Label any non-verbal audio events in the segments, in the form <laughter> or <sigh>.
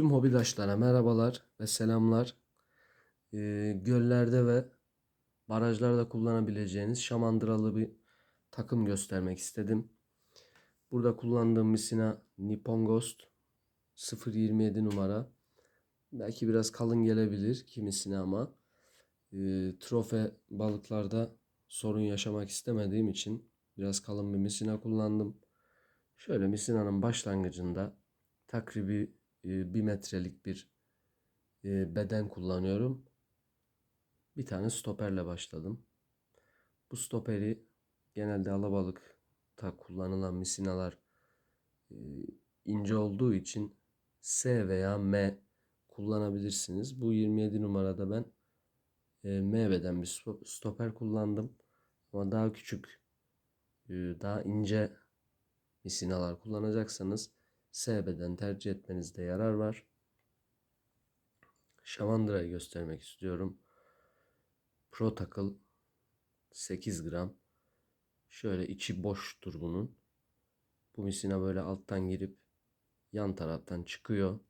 Tüm hobidaşlara merhabalar ve selamlar. Ee, göllerde ve barajlarda kullanabileceğiniz şamandıralı bir takım göstermek istedim. Burada kullandığım misina Nippon Ghost 027 numara. Belki biraz kalın gelebilir kimisine ama e, trofe balıklarda sorun yaşamak istemediğim için biraz kalın bir misina kullandım. Şöyle misinanın başlangıcında takribi e, bir metrelik bir e, beden kullanıyorum. Bir tane stoperle başladım. Bu stoperi genelde alabalıkta kullanılan misinalar e, ince olduğu için S veya M kullanabilirsiniz. Bu 27 numarada ben e, M beden bir sto- stoper kullandım. Ama daha küçük, daha ince misinalar kullanacaksanız S beden tercih etmenizde yarar var. Şamandıra'yı göstermek istiyorum. Pro takıl 8 gram. Şöyle içi boştur bunun. Bu misina böyle alttan girip yan taraftan çıkıyor.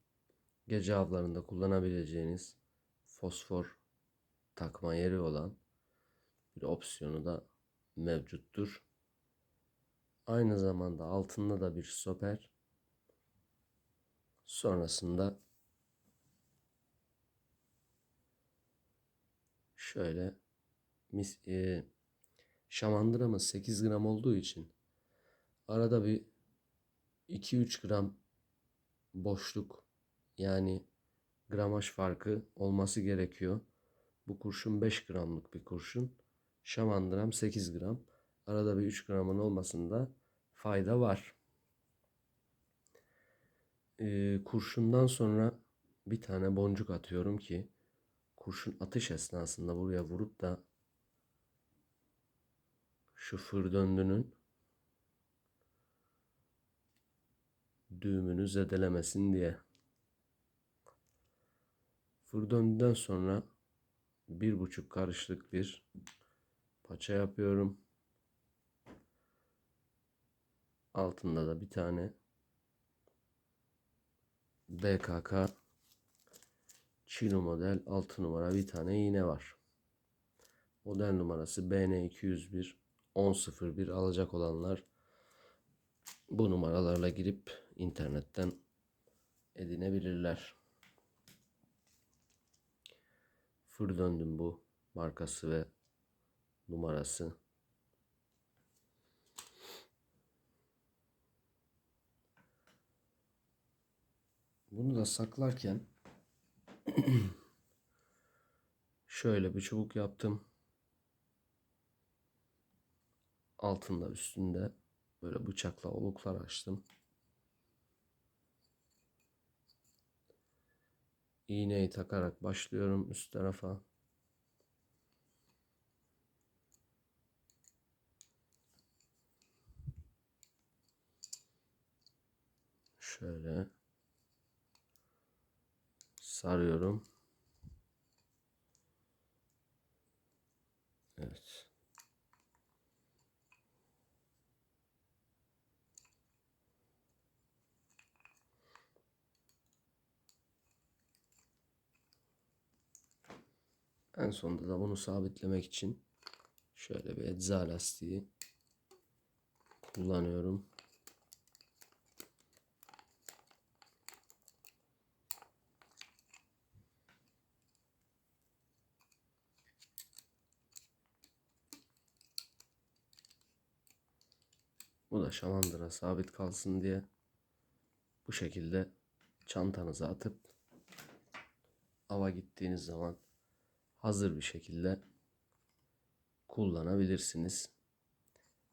Gece avlarında kullanabileceğiniz fosfor takma yeri olan bir opsiyonu da mevcuttur. Aynı zamanda altında da bir stoper. Sonrasında şöyle mis, e, şamandıramız 8 gram olduğu için arada bir 2-3 gram boşluk yani gramaj farkı olması gerekiyor. Bu kurşun 5 gramlık bir kurşun. Şamandıram 8 gram. Arada bir 3 gramın olmasında fayda var. Ee, kurşundan sonra bir tane boncuk atıyorum ki kurşun atış esnasında buraya vurup da şu fır döndünün düğümünü zedelemesin diye. Fır döndükten sonra bir buçuk karışlık bir paça yapıyorum. Altında da bir tane BKK Çino model 6 numara bir tane iğne var. Model numarası BN 201 1001 alacak olanlar bu numaralarla girip internetten edinebilirler. Fır döndüm bu markası ve numarası. Bunu da saklarken <clears throat> şöyle bir çubuk yaptım. Altında üstünde böyle bıçakla oluklar açtım. İğneyi takarak başlıyorum üst tarafa. Şöyle sarıyorum. Evet. En sonunda da bunu sabitlemek için şöyle bir ecza lastiği kullanıyorum. Bu da şamandıra sabit kalsın diye bu şekilde çantanıza atıp ava gittiğiniz zaman hazır bir şekilde kullanabilirsiniz.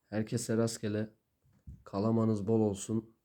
Herkese rastgele kalamanız bol olsun.